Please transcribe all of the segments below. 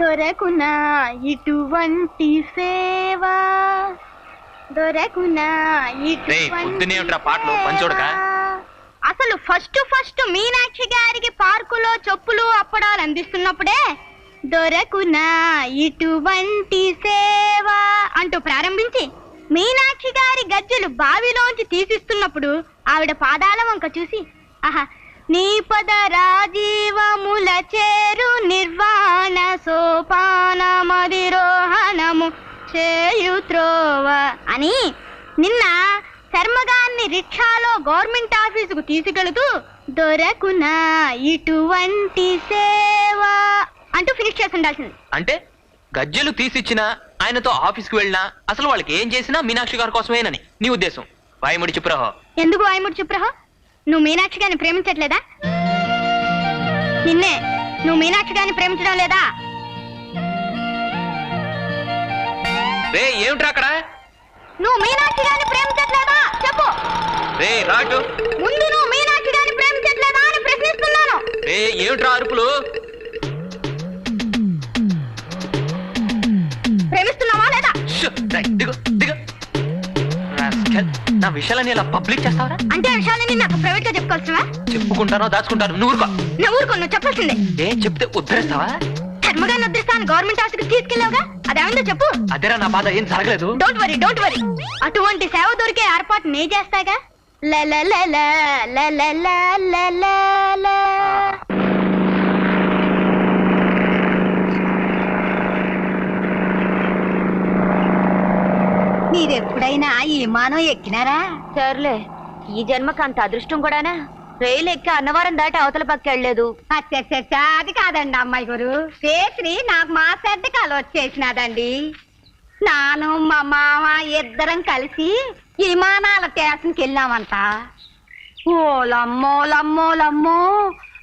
దొరకునా ఇటువంటి సేవ దొరకునా పాటలు? అసలు ఫస్ట్ ఫస్ట్ మీనాక్షి గారికి పార్కులో చెప్పులు అప్పడాలు అందిస్తున్నప్పుడే దొరకునా ఇటువంటి సేవ అంటూ ప్రారంభించి మీనాక్షి గారి గజ్జెలు బావిలోంచి తీసిస్తున్నప్పుడు ఆవిడ పాదాల వంక చూసి ఆహా నీ పద రాజీవముల చేరు నిర్వాణ సోపాన మదిరోహణము చేయుత్రోవ అని నిన్న శర్మగాన్ని రిక్షాలో గవర్నమెంట్ ఆఫీసుకు తీసుకెళుతూ దొరకునా ఇటువంటి సేవ అంటూ ఫినిష్ చేసి ఉండాల్సింది. అంటే గజ్జెలు తీసిచ్చినా ఆయనతో ఆఫీస్కి వెళ్ళినా అసలు వాళ్ళకి ఏం చేసినా మీనాక్షి గారి కోసమేనని నీ ఉద్దేశం. వాయుముడి చెప్పురహో ఎందుకు వాయుముడు చెప్పురహ నువ్వు మీనాక్షి గారిని ప్రేమించట్లేదా? నిన్నే నువ్వు మీనాక్షి గారిని ప్రేమించడం లేదా? రే ఏమిట్రా అక్కడ? నువ్వు మీనాక్షి గారిని ప్రేమించట్లేదా? చెప్పు. రే రాటు ముందు నువ్వు మీనాక్షి గారిని ప్రేమించట్లేదా అని ప్రశ్నిస్తున్నాను. రే ఏమిట్రా అరుపులు? ప్రేమిస్తున్నావా లేదా? షు, రేయ్, దిగు దిగు రాస్కెల్, నా విషయాలని ఇలా పబ్లిక్ చేస్తావరా? అంటే ఆ విషయాన్ని నాకు ప్రైవేట్గా చెప్పుకోవాల్సినవా చెప్పుకుంటానో దాచుకుంటాను నువ్వు ఊరుకో. నువ్వు ఊరుకో నువ్వు చెప్పాల్సిందే. ఏం చెప్తే ఉద్ధరిస్తావా? ధర్మగారిని వదిలిస్తాను గవర్నమెంట్ ఆఫీస్కి తీసుకెళ్ళావుగా? అదేమిందో చెప్పు. అదేరా నా బాధ ఏం జరగలేదు. డోంట్ వరీ డోంట్ వరీ అటువంటి సేవ దొరికే ఏర్పాటు నే చేస్తాగా ల ల ల మీరెప్పుడైనా ఈ విమానం ఎక్కినారా? సర్లే ఈ జన్మకు అంత అదృష్టం కూడానా? రైలు ఎక్కి అన్నవరం దాటి అవతల పక్క వెళ్ళలేదు. అచ్చచ్చచ్చ, అది కాదండి అమ్మాయి గారు. పేత్రి నాకు మా సర్దికాలు వచ్చేసినాదండి నాను మా మామ ఇద్దరం కలిసి విమానాల స్టేషన్కి వెళ్ళామంట. ఓలమ్మోలమ్మోలమ్మో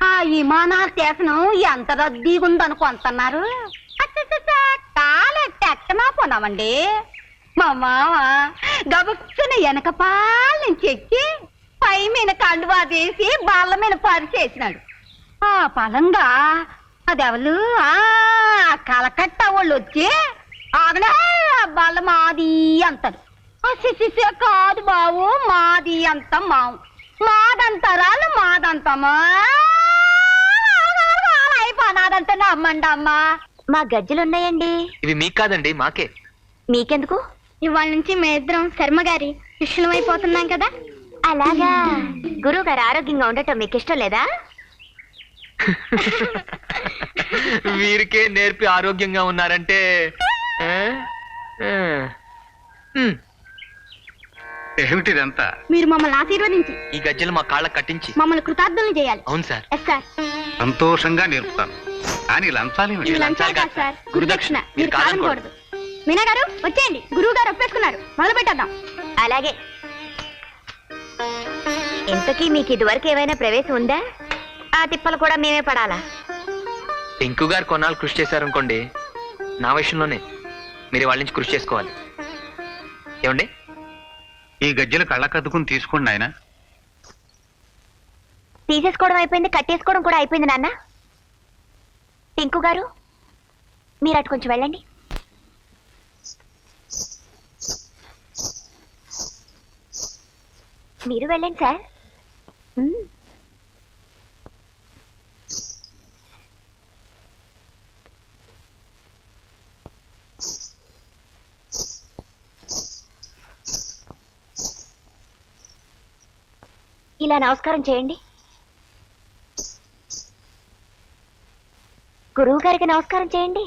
ఆ విమానాల స్టేషన్ ఎంత రద్దీగా ఉందనుకుంటున్నారు అచ్చచ్చచ్చ, కాలెట్టి ఎక్కనా పోనామండి మా మామ గబుక్కున వెనక పాల నుంచి ఎక్కి పై మీద కండువా తీసి బల్ల మీద పరిచేసినాడు ఆ పలంగా అదెవలు? ఆ కలకట్ట వాళ్ళు వచ్చి ఆగడే ఆ బల్ల మాది అంటారు శిశిశ కాదు బావు మాది అంత మావు. మాదంతరాలు మాదంతమా? అయిపోనాదంత నమ్మండి అమ్మా మా గజ్జలున్నాయండి. ఇవి మీకు కాదండి మాకే. మీకెందుకు? ఇవాళ నుంచి మీ ఇద్దరం శర్మ గారి ఇష్టమైపోతున్నాం కదా? అలాగా. గురువు గారు ఆరోగ్యంగా ఉండటం మీకు ఇష్టం లేదా? వీరికే నేర్పి ఆరోగ్యంగా ఉన్నారంటే ఆ? ఆ. ఉమ్, ఏమిటిదంతా? మీరు మమ్మల్ని ఆశీర్వదించి. ఈ గజ్జలు మా కాళ్ళ కట్టించి. మమ్మల్ని కృతార్థులను చేయాలి. అవును సార్. ఎస్ సార్ సంతోషంగా నేర్పుతాను. కానీ లంచాలేమిటి ఇవి లంచాలు కాదు సార్ గురుదక్షిణ. మీరు కాదనకూడదు. మీనా గారు వచ్చేయండి. గురువు గారు ఒప్పేసుకున్నారు. మొదలు పెట్టేద్దాం. అలాగే. ఇంతకీ మీకు ఇదివరకు ఏమైనా ప్రవేశం ఉందా? ఆ తిప్పలు కూడా మేమే పడాలా? టింకు గారు కొన్నాళ్ళు కృషి చేశారనుకోండి నా విషయంలోనే మీరు వాళ్ళ నుంచి కృషి చేసుకోవాలి. ఏమండి? ఈ గజ్జలు కళ్ళకద్దుకుని తీసుకోండి ఆయన తీసేసుకోవడం అయిపోయింది కట్టేసుకోవడం కూడా అయిపోయింది నాన్న. టింకు గారు మీరు అటు కొంచెం వెళ్ళండి. మీరు వెళ్ళండి సార్. ఇలా నమస్కారం చేయండి. గురువు గారికి నమస్కారం చేయండి.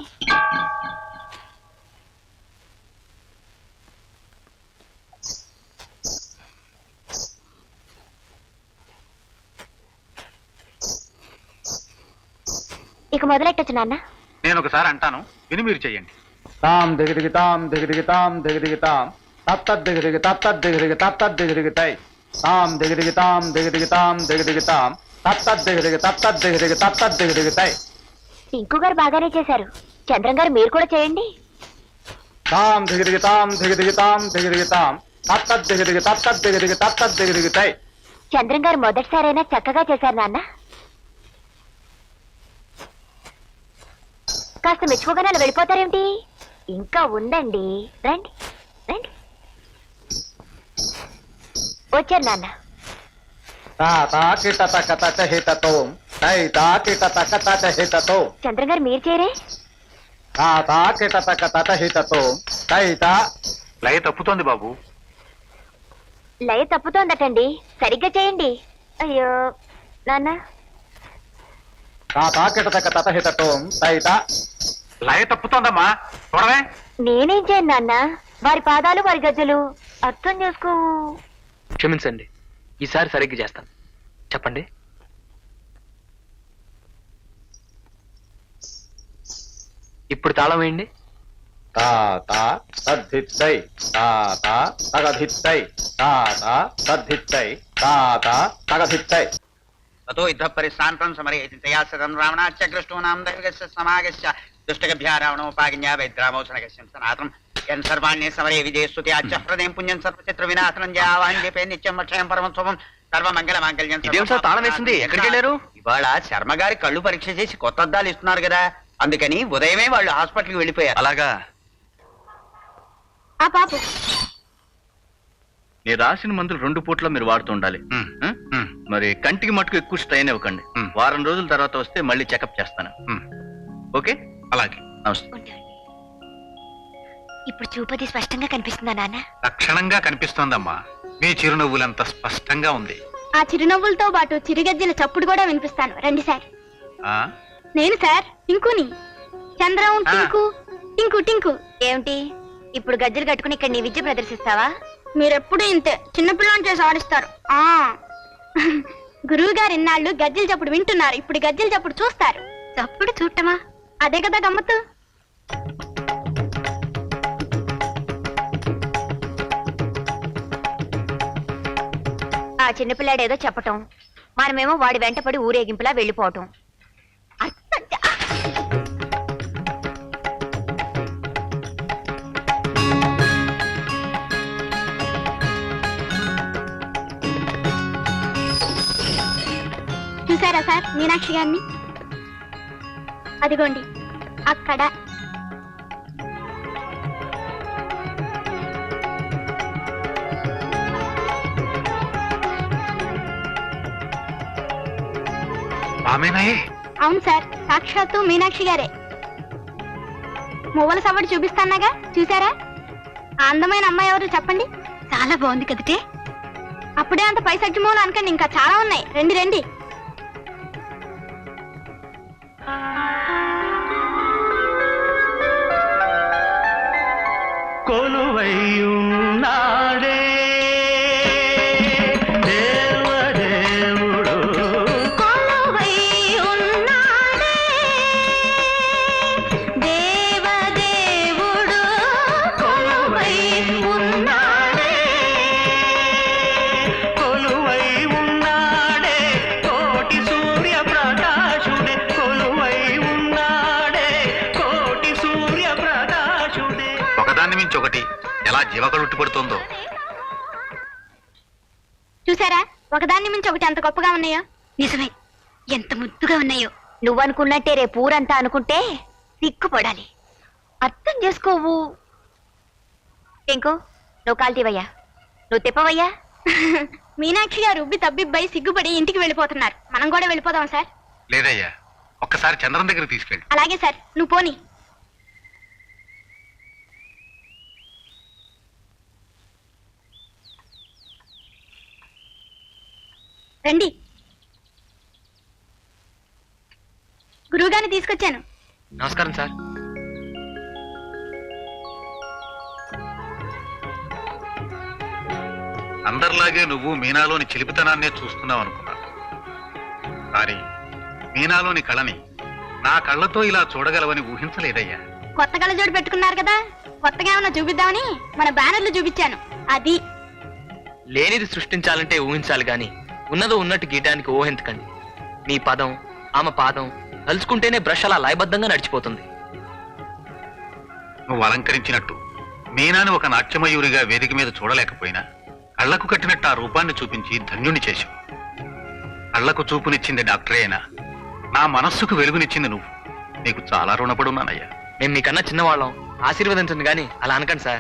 ఇక మొదలెట్టచ్చు నాన్న నేను ఒకసారి అంటాను విని మీరు చెయ్యండి తాం దిగిదిగి తాం దిగిదిగి తాం దిగిదిగి తాం తత్తద్ దిగిదిగి దిగిదిగి తై తాం దిగిదిగి తాం దిగిదిగి తాం దిగిదిగి తాం తత్తద్ దిగిదిగి దిగిదిగి తై టింకు గారు బాగానే చేశారు చంద్రం గారు మీరు కూడా చేయండి తాం దిగిదిగి తాం దిగిదిగి తాం దిగిదిగి తాం తత్తద్ దిగిదిగి దిగిదిగి తై చంద్రం గారు మొదటిసారైనా చక్కగా చేశారు నాన్న కాస్త మెచ్చుకోగానే అలా వెళ్ళిపోతారేమిటి? ఇంకా ఉందండి. రండి రండి. వచ్చారు నాన్న. చంద్ర గారు మీరు చేరే? లయ తప్పుతోంది బాబు. లయ తప్పుతోందటండి. సరిగ్గా చేయండి. అయ్యో నాన్న. తాత తైత లయ తప్పుతోందమ్మా. చూడవే. నేనేం చేయను నాన్న. వారి పాదాలు వారి గజ్జలు అర్థం చేసుకో. క్షమించండి. ఈసారి సరిగ్గా చేస్తాను. చెప్పండి. ఇప్పుడు తాళం వేయండి. తాత తద్ధిత్తై తాత తగధిత్తై తాత తద్ధిత్తై తాత తగధిత్తై. ततो युद्धः परिश्रान्तं समरयति तया सदं रावणाच्च कृष्णूनां दैवगस्य समागस्य दुष्टगभ्या रावणोपाज्ञा वैद्रामोचनगस्य सनातनं यन् सर्वाण्ये समरे विजयस्तुत्याच्च हृदयं पुण्यं सर्वचित्रविनाशनं जयावान् జపే నిత్యం అక్షయం పరమత్వం సర్వమంగళమాంగళ్యం ఇదేం సార్ తాళం వేసింది? ఎక్కడికి వెళ్ళారు? ఇవాళ శర్మ గారి కళ్ళు పరీక్ష చేసి కొత్త అద్దాలు ఇస్తున్నారు కదా అందుకని ఉదయమే వాళ్ళు హాస్పిటల్కి వెళ్ళిపోయారు అలాగా ఆ పాపు నేను రాసిన మందులు రెండు పూట్ల మీరు వాడుతూ ఉండాలి ఉమ్, ఆ? ఉమ్, మరి కంటికి మటుకు ఎక్కువ స్ట్రైన్ ఇవ్వకండి. మ్. వారం రోజుల తర్వాత వస్తే మళ్ళీ చెకప్ చేస్తాను. ఓకే? అలాగే. నమస్తే. ఇప్పుడు చూపది స్పష్టంగా కనిపిస్తుందా నాన్న? లక్షణంగా కనిపిస్తోందమ్మా. మీ చిరునవ్వులంత స్పష్టంగా ఉంది. ఆ చిరునవ్వులతో పాటు చిరుగజ్జల చప్పుడు కూడా వినిపిస్తాను. రండి సార్. ఆ? నేను సార్ టింకుని చంద్రం ఆ. టింకు టింకు టింకు. ఏమిటి? ఇప్పుడు గజ్జలు కట్టుకుని ఇక్కడ నీ విద్య ప్రదర్శిస్తావా? మీరెప్పుడు ఇంతే. చిన్నపిల్లని చేసి ఆడిస్తారు. ఆ. గురువు గారు ఇన్నాళ్ళు గజ్జలు చప్పుడు వింటున్నారు. ఇప్పుడు గజ్జలు చప్పుడు చూస్తారు. చప్పుడు చూడటమా? అదే కదా గమ్మత్తు. ఆ చిన్నపిల్లాడు ఏదో చెప్పటం. మనమేమో వాడి వెంటపడి ఊరేగింపులా వెళ్ళిపోవటం. సార్ మీనాక్షి గారిని. అదిగోండి అక్కడ. ఆమెనాయే అవును సార్ సాక్షాత్తు మీనాక్షి గారే. మువ్వల సవడి చూపిస్తాన్నాగా చూసారా ఆ అందమైన అమ్మాయి ఎవరు చెప్పండి? చాలా బాగుంది కదటే. అప్పుడే అంత పైసజ్జు మూలు అనకండి ఇంకా చాలా ఉన్నాయి. రండి రండి. కొలువైయున్నాడే నాడే ఒకదాన్ని మించి ఒకటి. ఎలా జీవకళుట్టు పడుతుందో. చూసారా? ఒకదాన్ని మించి ఒకటి ఎంత గొప్పగా ఉన్నాయో? నిజమే. ఎంత ముద్దుగా ఉన్నాయో. నువ్వు అనుకున్నట్టే రేపు ఊరంతా అనుకుంటే సిగ్గుపడాలి. అర్థం చేసుకోవు. ఇంకో నువ్వు కాల్తీవయ్యా నువ్వు తిప్పవయ్యా. మీనాక్షి గారు ఉబ్బి తబ్బిబ్బై సిగ్గుపడి ఇంటికి వెళ్ళిపోతున్నారు. మనం కూడా వెళ్ళిపోదాం సార్. లేదయ్యా. ఒక్కసారి చంద్రం దగ్గర తీసుకెళ్ళి. అలాగే సార్. నువ్వు పోని. రండి. గురువుగారిని తీసుకొచ్చాను. నమస్కారం సార్. అందరిలాగే నువ్వు మీనాలోని చిలిపితనాన్నే చూస్తున్నావు అనుకున్నాను కానీ మీనాలోని కళని నా కళ్ళతో ఇలా చూడగలవని ఊహించలేదయ్యా. కొత్త కళ్ళజోడు పెట్టుకున్నారు కదా? కొత్తగా ఏమన్నా చూపిద్దామని మన బ్యానర్లు చూపించాను. అది. లేనిది సృష్టించాలంటే ఊహించాలి గాని ఉన్నదో ఉన్నట్టు గీయడానికి ఊహించకండి మీ పదం ఆమె పాదం తలుచుకుంటేనే బ్రష్ అలా లయబద్ధంగా నడిచిపోతుంది. నువ్వు అలంకరించినట్టు. మీనాని ఒక నాట్యమయూరిగా వేదిక మీద చూడలేకపోయినా కళ్ళకు కట్టినట్టు ఆ రూపాన్ని చూపించి ధన్యుని చేశావు. కళ్ళకు చూపునిచ్చింది డాక్టరే అయినా నా మనస్సుకు వెలుగునిచ్చింది నువ్వు. నీకు చాలా రుణపడి ఉన్నానయ్యా. మేము మీకన్నా చిన్నవాళ్ళం. ఆశీర్వదించండి కానీ అలా అనకండి సార్.